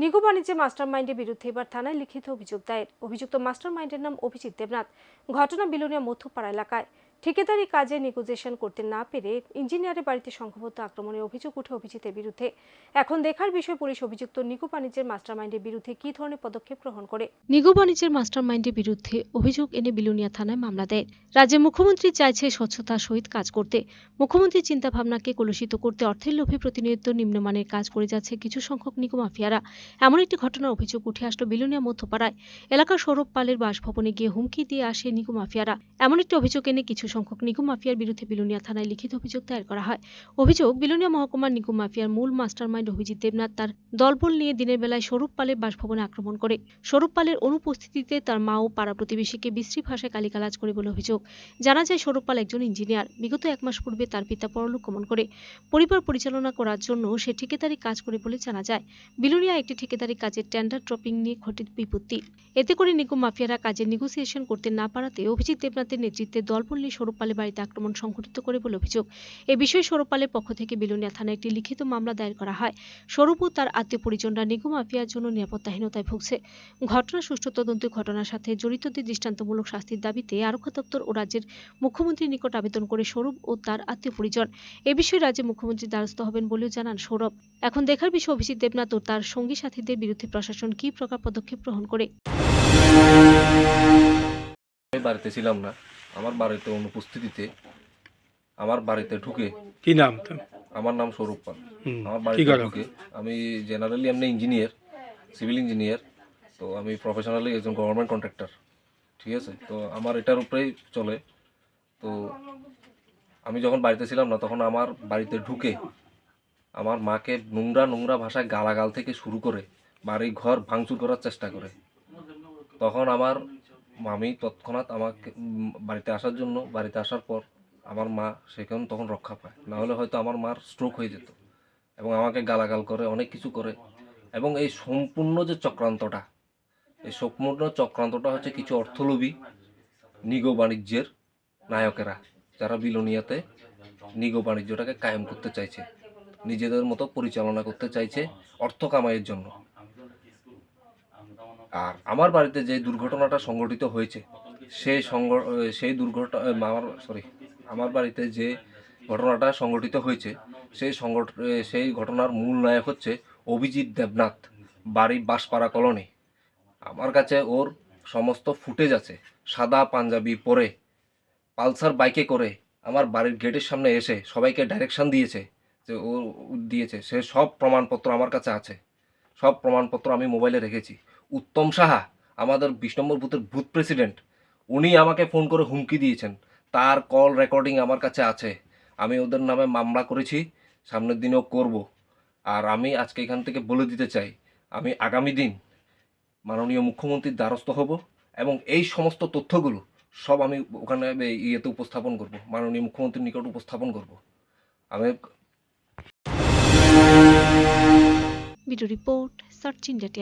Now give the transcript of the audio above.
নিগো বাণিজ্যে মাস্টার মাইন্ডের বিরুদ্ধে এবার থানায় লিখিত অভিযোগ দায়ের। অভিযুক্ত মাস্টার মাইন্ডের নাম অভিজিৎ দেবনাথ। ঘটনা বিলোনিয়া মধ্যপাড়া এলাকায়। ঠিকাদারি কাজে নেগোজিয়েশন করতে না পেরে ইঞ্জিনিয়ারের বাড়িতে সংঘবদ্ধ আক্রমণের অভিযোগ উঠে অভিজিতের বিরুদ্ধে। এখন দেখার বিষয়, পুলিশ অভিযুক্ত নিগো বাণিজ্যের মাস্টার মাইন্ডের বিরুদ্ধে কী ধরনের পদক্ষেপ গ্রহণ করে? নিগো বাণিজ্যের মাস্টার মাইন্ডের বিরুদ্ধে অভিযোগ এনে বিলোনিয়া থানায় মামলা দেয়। রাজ্যের মুখ্যমন্ত্রী চাইছে স্বচ্ছতার সহিত কাজ করতে। মুখ্যমন্ত্রীর চিন্তাভাবনাকে কলুষিত করতে অর্থের লোভে প্রতিনিয়ত নিম্নমানের কাজ করে যাচ্ছে কিছু সংখ্যক নিগো মাফিয়ারা। এমন একটি ঘটনার অভিযোগ উঠে আসলো বিলুনিয়া মধ্যপাড়ায়। এলাকার সৌরভ পালের বাসভবনে গিয়ে হুমকি দিয়ে আসে নিগো মাফিয়ারা। এমন একটি অভিযোগ এনে কিছু সংখ্যক নিগো মাফিয়ার বিরুদ্ধে বিলোনিয়া থানায় লিখিত অভিযোগ দায়ের করা হয়। অভিযোগ, বিলোনিয়া মহকুমার নিগো মাফিয়ার মূল মাস্টারমাইন্ড অভিজিৎ দেবনাথ তার দলবল নিয়ে দিনের বেলায় স্বরূপ পালের বাসভবনে আক্রমণ করে। স্বরূপ পালের অনুপস্থিতিতে তার মা ও পাড়া প্রতিবেশীকে বিশ্রী ভাষায় গালিগালাজ করে বলে অভিযোগ। জানা যায়, স্বরূপ পাল একজন ইঞ্জিনিয়ার। বিগত এক মাস পূর্বে তার পিতা পরলোক গমন করে। পরিবার পরিচালনা করার জন্য সে ঠিকাদারি কাজ করে বলে জানা যায়। বিলুনিয়া একটি ঠিকাদারি কাজের টেন্ডার ড্রপিং নিয়ে ঘটে বিপত্তি। এতে করে নিগম মাফিয়ারা কাজের নেগোসিয়েশন করতে না পারাতে অভিজিৎ দেবনাথের নেতৃত্বে দলবল নিয়ে স্বরূপপালের বাড়িতে আক্রমণ সংঘটিত করে বলে অভিযোগ। এ বিষয়ে স্বরূপপালের পক্ষ থেকে বিলুনিয়া থানায় একটি লিখিত মামলা দায়ের করা হয়। ও তার আত্মীয় পরিজনরা নিগম মাফিয়ার জন্য নিরাপত্তাহীনতায় ভুগছে। ঘটনা সুষ্ঠু তদন্ত ঘটনার সাথে জড়িতদের দৃষ্টান্তমূলক শাস্তির দাবিতে আরক্ষা দপ্তর ও রাজ্যের মুখ্যমন্ত্রীর নিকট আবেদন করে স্বরূপ ও তার আত্মীয় পরিজন। এ বিষয়ে রাজ্যের মুখ্যমন্ত্রীর দ্বারস্থ হবেন বলেও জানান সৌরভ এখন দেখার বিষয় অভিজিৎ দেবনাথ ও তার সঙ্গী সাথীদের বিরুদ্ধে প্রশাসন কি প্রকার পদক্ষেপ গ্রহণ করে? বাড়িতে ছিলাম না। আমার বাড়িতে অনুপস্থিতিতে আমার বাড়িতে ঢুকে কি নাম আমার নাম স্বরূপ পাল। আমার বাড়িতে ঢুকে আমি জেনারেলি এমনি ইঞ্জিনিয়ার সিভিল ইঞ্জিনিয়ার তো আমি প্রফেশনালি একজন গভর্নমেন্ট কন্ট্রাক্টর ঠিক আছে? তো আমার এটার উপরেই চলে। তো আমি যখন বাড়িতে ছিলাম না তখন আমার বাড়িতে ঢুকে আমার মাকে নোংরা নোংরা ভাষায় গালাগাল থেকে শুরু করে বাড়ি ঘর ভাঙচুর করার চেষ্টা করে। তখন আমার মামি তৎক্ষণাৎ আমাকে বাড়িতে আসার জন্য, বাড়িতে আসার পর আমার মা সেখানে তখন রক্ষা পায়। না হলে হয়তো আমার মার স্ট্রোক হয়ে যেত এবং আমাকে গালাগাল করে, অনেক কিছু করে। এবং এই সম্পূর্ণ যে চক্রান্তটা, এই সম্পূর্ণ চক্রান্তটা হচ্ছে কিছু অর্থলোভী নিগো বাণিজ্যের নায়কেরা, যারা বিলোনিয়াতে নিগো বাণিজ্যটাকে কায়েম করতে চাইছে, নিজেদের মতো পরিচালনা করতে চাইছে অর্থ কামাইয়ের জন্য। আর আমার বাড়িতে যে দুর্ঘটনাটা সংঘটিত হয়েছে, সেই সংঘ, সেই দুর্ঘটনা আমার সরি আমার বাড়িতে যে ঘটনাটা সংঘটিত হয়েছে, সেই সংগঠ সেই ঘটনার মূল নায়ক হচ্ছে অভিজিৎ দেবনাথ, বাড়ি বাঁশপাড়া কলোনি। আমার কাছে ওর সমস্ত ফুটেজ আছে, সাদা পাঞ্জাবি পরে, পালসার বাইকে করে আমার বাড়ির গেটের সামনে এসে সবাইকে ডাইরেকশন দিয়েছে, যে ও দিয়েছে, সে সব প্রমাণপত্র আমার কাছে আছে, সব প্রমাণপত্র আমি মোবাইলে রেখেছি। উত্তম সাহা, আমাদের বিশ নম্বর বুথের বুথ প্রেসিডেন্ট, উনি আমাকে ফোন করে হুমকি দিয়েছেন। তার কল রেকর্ডিং আমার কাছে আছে। আমি ওদের নামে মামলা করেছি, সামনের দিনেও করব। আর আমি আজকে এখান থেকে বলে দিতে চাই, আমি আগামী দিন মাননীয় মুখ্যমন্ত্রীর দ্বারস্থ হব এবং এই সমস্ত তথ্যগুলো সব আমি ওখানে ইয়েতে উপস্থাপন করব, মাননীয় মুখ্যমন্ত্রীর নিকট উপস্থাপন করব। আমি ভিডিও রিপোর্ট, সার্চ ইন্ডিয়া